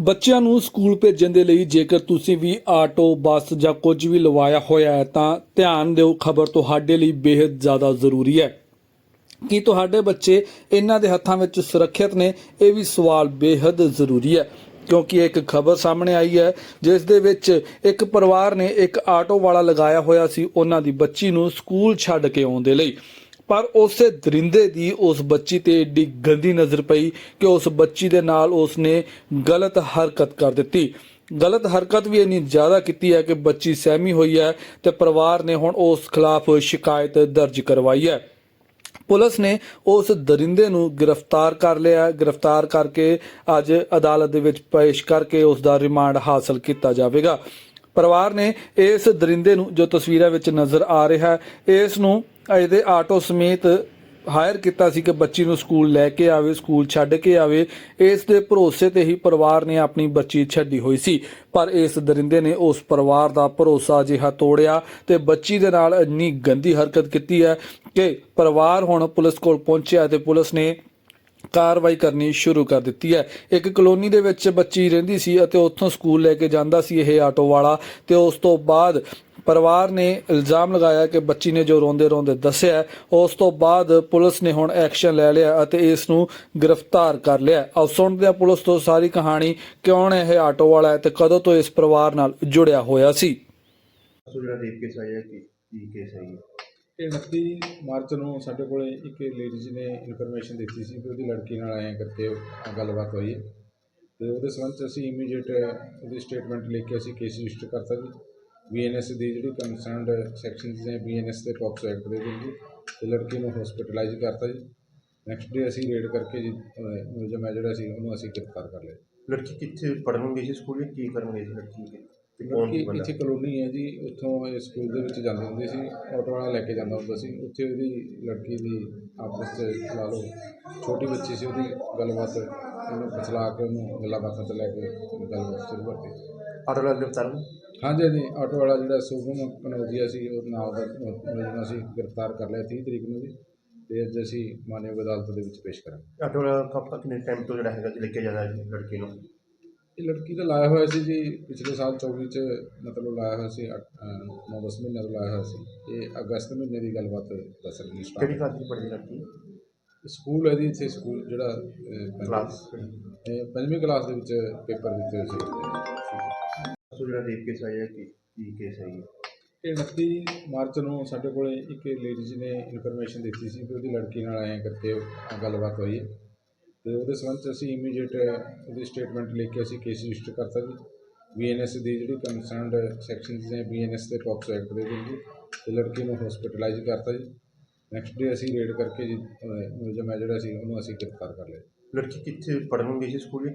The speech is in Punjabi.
ਬੱਚਿਆਂ ਨੂੰ ਸਕੂਲ ਭੇਜਣ ਦੇ ਲਈ ਜੇਕਰ ਤੁਸੀਂ ਵੀ ਆਟੋ, ਬੱਸ ਜਾਂ ਕੁਝ ਵੀ ਲਵਾਇਆ ਹੋਇਆ ਹੈ ਤਾਂ ਧਿਆਨ ਦਿਓ ਖਬਰ ਤੁਹਾਡੇ ਲਈ ਬੇहद ਜ਼ਿਆਦਾ ਜ਼ਰੂਰੀ ਹੈ। ਕਿ ਤੁਹਾਡੇ ਬੱਚੇ ਇਹਨਾਂ ਦੇ ਹੱਥਾਂ ਵਿੱਚ ਸੁਰੱਖਿਅਤ ਨੇ? ਇਹ ਵੀ ਸਵਾਲ ਬੇहद ਜ਼ਰੂਰੀ ਹੈ, ਕਿਉਂਕਿ ਇੱਕ ਖਬਰ ਸਾਹਮਣੇ ਆਈ ਹੈ, ਜਿਸ ਦੇ ਵਿੱਚ ਇੱਕ ਪਰਿਵਾਰ ਨੇ ਇੱਕ ਆਟੋ ਵਾਲਾ ਲਗਾਇਆ ਹੋਇਆ ਸੀ, ਉਹਨਾਂ ਦੀ ਬੱਚੀ ਨੂੰ ਸਕੂਲ ਛੱਡ ਕੇ ਆਉਣ ਦੇ ਲਈ। ਪਰ ਉਸੇ ਦਰਿੰਦੇ ਦੀ ਉਸ ਬੱਚੀ ਤੇ ਏਡੀ ਗੰਦੀ ਨਜ਼ਰ ਪਈ ਕਿ ਉਸ ਬੱਚੀ ਦੇ ਨਾਲ ਉਸਨੇ ਗਲਤ ਹਰਕਤ ਕਰ ਦਿੱਤੀ। ਗਲਤ ਹਰਕਤ ਵੀ ਇੰਨੀ ਜ਼ਿਆਦਾ ਕੀਤੀ ਹੈ ਕਿ ਬੱਚੀ ਸਹਿਮੀ ਹੋਈ ਹੈ ਤੇ ਪਰਿਵਾਰ ਨੇ ਹੁਣ ਉਸ ਖਿਲਾਫ ਸ਼ਿਕਾਇਤ ਦਰਜ ਕਰਵਾਈ ਹੈ। ਪੁਲਿਸ ਨੇ ਉਸ ਦਰਿੰਦੇ ਨੂੰ ਗ੍ਰਿਫਤਾਰ ਕਰ ਲਿਆ। ਗ੍ਰਿਫਤਾਰ ਕਰਕੇ ਅੱਜ ਅਦਾਲਤ ਦੇ ਵਿੱਚ ਪੇਸ਼ ਕਰਕੇ ਉਸ ਦਾ ਰਿਮਾਂਡ ਹਾਸਲ ਕੀਤਾ ਜਾਵੇਗਾ। ਪਰਿਵਾਰ ਨੇ ਇਸ ਦਰਿੰਦੇ ਨੂੰ ਜੋ ਤਸਵੀਰਾਂ ਵਿੱਚ ਨਜ਼ਰ ਆ ਰਿਹਾ ਹੈ, ਇਸ ਨੂੰ ਇਹਦੇ ਆਟੋ ਸਮੇਤ ਹਾਇਰ ਕੀਤਾ ਸੀ ਕਿ ਬੱਚੀ ਨੂੰ ਸਕੂਲ ਲੈ ਕੇ ਆਵੇ, ਸਕੂਲ ਛੱਡ ਕੇ ਆਵੇ। ਇਸ ਦੇ ਭਰੋਸੇ ਤੇ ਹੀ ਪਰਿਵਾਰ ਨੇ ਆਪਣੀ ਬੱਚੀ ਛੱਡੀ ਹੋਈ ਸੀ। ਪਰ ਇਸ ਦਰਿੰਦੇ ਨੇ ਉਸ ਪਰਿਵਾਰ ਦਾ ਭਰੋਸਾ ਜਿਹਾ ਤੋੜਿਆ ਤੇ ਬੱਚੀ ਦੇ ਨਾਲ ਇੰਨੀ ਗੰਦੀ ਹਰਕਤ ਕੀਤੀ ਹੈ ਕਿ ਪਰਿਵਾਰ ਹੁਣ ਪੁਲਿਸ ਕੋਲ ਪਹੁੰਚਿਆ ਤੇ ਪੁਲਿਸ ਨੇ ਕਾਰਵਾਈ ਕਰਨੀ ਸ਼ੁਰੂ ਕਰ ਦਿੱਤੀ ਹੈ। ਇੱਕ ਕਲੋਨੀ ਦੇ ਵਿੱਚ ਬੱਚੀ ਰਹਿੰਦੀ ਸੀ ਅਤੇ ਉੱਥੋਂ ਸਕੂਲ ਲੈ ਕੇ ਜਾਂਦਾ ਸੀ ਇਹ ਆਟੋ ਵਾਲਾ ਤੇ ਉਸ ਤੋਂ ਬਾਅਦ ਪਰਿਵਾਰ ਨੇ ਇਲਜ਼ਾਮ ਲਗਾਇਆ ਕਿ ਬੱਚੀ ਨੇ ਜੋ ਰੋਂਦੇ ਰੋਂਦੇ ਦੱਸਿਆ, ਉਸ ਤੋਂ ਬਾਅਦ ਪੁਲਿਸ ਨੇ ਹੁਣ ਐਕਸ਼ਨ ਲੈ ਲਿਆ ਅਤੇ ਇਸ ਨੂੰ ਗ੍ਰਿਫਤਾਰ ਕਰ ਲਿਆ। ਆਓ ਸੁਣਦੇ ਹਾਂ ਪੁਲਿਸ ਤੋਂ ਸਾਰੀ ਕਹਾਣੀ ਕਿਉਂ ਇਹ ਆਟੋ ਵਾਲਾ ਹੈ ਤੇ ਕਦੋਂ ਤੋਂ ਇਸ ਪਰਿਵਾਰ ਨਾਲ ਜੁੜਿਆ ਹੋਇਆ ਸੀ? ਜਿਹੜਾ ਰੇਪ ਕੇਸ ਆਇਆ ਕਿ ਕੀ ਕੇਸ ਹੈ ਜੀ 29 ਮਾਰਚ ਨੂੰ ਸਾਡੇ ਕੋਲੇ ਇੱਕ ਲੇਡੀਜ਼ ਨੇ ਇਨਫੋਰਮੇਸ਼ਨ ਦਿੱਤੀ ਸੀ ਕਿ ਉਹਦੀ ਲੜਕੀ ਨਾਲ ਆਏ ਕਰਕੇ ਗੱਲਬਾਤ ਹੋਈ ਹੈ। ਤੇ ਉਹਦੇ ਸੰਬੰਧ 'ਚ ਅਸੀਂ ਇਮੀਡੀਏਟ ਉਹਦੀ ਸਟੇਟਮੈਂਟ ਲੈ ਕੇ ਅਸੀਂ ਕੇਸ ਰਜਿਸਟਰ ਕਰਤਾ ਜੀ। ਬੀਐਨਐਸ ਦੀ ਜਿਹੜੀ ਕੰਸਰਨਡ ਸੈਕਸ਼ਨਸ ਨੇ ਬੀਐਨਐਸ ਤੇ ਪੌਕਸੋ ਐਕਟ ਦੇ ਵਿੱਚ ਤੇ ਲੜਕੀ ਨੂੰ ਹਸਪੀਟਲਾਈਜ਼ ਕਰਤਾ ਜੀ। ਨੈਕਸਟ ਡੇ ਅਸੀਂ ਰੇਡ ਕਰਕੇ ਜੀ ਮੁਲਜ਼ਮ ਹੈ ਜਿਹੜਾ ਸੀ ਉਹਨੂੰ ਅਸੀਂ ਗ੍ਰਿਫਤਾਰ ਕਰ ਲਿਆ ਲੜਕੀ ਕਿੱਥੇ ਪੜ੍ਹਨ ਗਈ ਸੀ ਸਕੂਲ ਵਿੱਚ ਕੀ ਕਰਨ ਗਈ ਸੀ ਲੜਕੀ ਤੇ ਕੌਣ ਬੰਦਾ? ਇੱਥੇ ਕਲੋਨੀ ਹੈ ਜੀ ਉੱਥੋਂ ਇਹ ਸਕੂਲ ਦੇ ਵਿੱਚ ਜਾਂਦੀ ਹੁੰਦੀ ਸੀ ਆਟੋ ਵਾਲਾ ਲੈ ਕੇ ਜਾਂਦਾ ਹੁੰਦਾ ਸੀ। ਉੱਥੇ ਉਹਦੀ ਲੜਕੀ ਦੀ ਆਪਸ 'ਚ ਲਾ ਲਓ ਛੋਟੀ ਬੱਚੀ ਸੀ ਉਹਦੀ ਗੱਲਬਾਤ ਉਹਨੂੰ ਫਸਲਾ ਕੇ ਉਹਨੂੰ ਗੱਲਾਂ ਬਾਤਾਂ 'ਚ ਲੈ ਕੇ ਗੱਲਬਾਤ ਸ਼ੁਰੂ ਕਰਤੀ। ਆਟੋ ਵਾਲਾ ਗ੍ਰਿਫਤਾਰ ਨੂੰ ਹਾਂਜੀ ਹਾਂਜੀ ਆਟੋ ਵਾਲਾ ਜਿਹੜਾ ਸੁਭਮ ਕਨੌਜੀਆ ਸੀ ਉਹ ਨਾਲ ਦਾ ਮੁਲਜ਼ਮ ਅਸੀਂ ਗ੍ਰਿਫਤਾਰ ਕਰ ਲਿਆ 30 ਤਰੀਕ ਨੂੰ ਜੀ ਤੇ ਅੱਜ ਅਸੀਂ ਮਾਨਯੋਗ ਅਦਾਲਤ ਦੇ ਵਿੱਚ ਪੇਸ਼ ਕਰਾਂਗੇ। ਆਟੋ ਵਾਲਾ ਕਬ ਕਿੰਨੇ ਟਾਈਮ ਤੋਂ ਜਿਹੜਾ ਹੈਗਾ ਜੀ ਲੈ ਕੇ ਜਾਂਦਾ ਹੈ ਲੜਕੀ ਨੂੰ? ਇਹ ਲੜਕੀ ਦਾ ਲਾਇਆ ਹੋਇਆ ਸੀ ਜੀ ਪਿਛਲੇ ਸਾਲ 24 ਚ ਮਤਲਬ ਲਾਇਆ ਹੋਇਆ ਸੀ 9-10 ਮਹੀਨੇ ਤੋਂ ਲਾਇਆ ਹੋਇਆ ਸੀ। ਇਹ ਅਗਸਤ ਮਹੀਨੇ ਦੀ ਗੱਲਬਾਤ ਦੱਸ ਰਹੀ ਹੈ ਕਿਹੜੀ ਕਲਾਸ ਦੀ ਪੜ੍ਹਦੀ ਲੜਕੀ? ਸਕੂਲ ਹੈ ਜੀ ਇੱਥੇ ਸਕੂਲ ਜਿਹੜਾ ਕਲਾਸ। ਇਹ ਪੰਜਵੀਂ ਕਲਾਸ ਦੇ ਵਿੱਚ ਪੇਪਰ ਦਿੱਤੇ ਸੀ। ਸੋ ਜਿਹੜਾ ਰੇਪ ਕੇਸ ਆਇਆ ਕਿ ਕੀ ਕੇਸ ਹੈ ਇਹ 29 ਮਾਰਚ ਨੂੰ ਸਾਡੇ ਕੋਲੇ ਇੱਕ ਲੇਡੀਜ਼ ਨੇ ਇਨਫੋਰਮੇਸ਼ਨ ਦਿੱਤੀ ਸੀ ਕਿ ਉਹਦੀ ਲੜਕੀ ਨਾਲ ਆਏ ਕਰਕੇ ਗੱਲਬਾਤ ਹੋਈ ਹੈ। ਤੇ ਉਹਦੇ ਸੰਬੰਧ 'ਚ ਅਸੀਂ ਇਮੀਡੀਏਟ ਉਹਦੀ ਸਟੇਟਮੈਂਟ ਲੈ ਕੇ ਅਸੀਂ ਕੇਸ ਰਜਿਸਟਰ ਕਰਤਾ ਜੀ। ਬੀਐਨਐਸ ਦੀ ਜਿਹੜੀ ਕੰਸਰਨਡ ਸੈਕਸ਼ਨਸ ਨੇ ਬੀਐਨਐਸ ਦੇ ਪੌਕਸੋ ਐਕਟ ਦੇ ਵਿੱਚ ਜੀ, ਤੇ ਲੜਕੀ ਨੂੰ ਹਸਪੀਟਲਾਈਜ਼ ਕਰਤਾ ਜੀ। ਨੈਕਸਟ ਡੇ ਅਸੀਂ ਰੇਡ ਕਰਕੇ ਜੀ ਮੁਲਜ਼ਮ ਹੈ ਜਿਹੜਾ ਸੀ, ਉਹਨੂੰ ਅਸੀਂ ਗ੍ਰਿਫਤਾਰ ਕਰ ਲਿਆ ਲੜਕੀ ਕਿੱਥੇ ਪੜ੍ਹਨ ਗਈ ਸੀ ਸਕੂਲ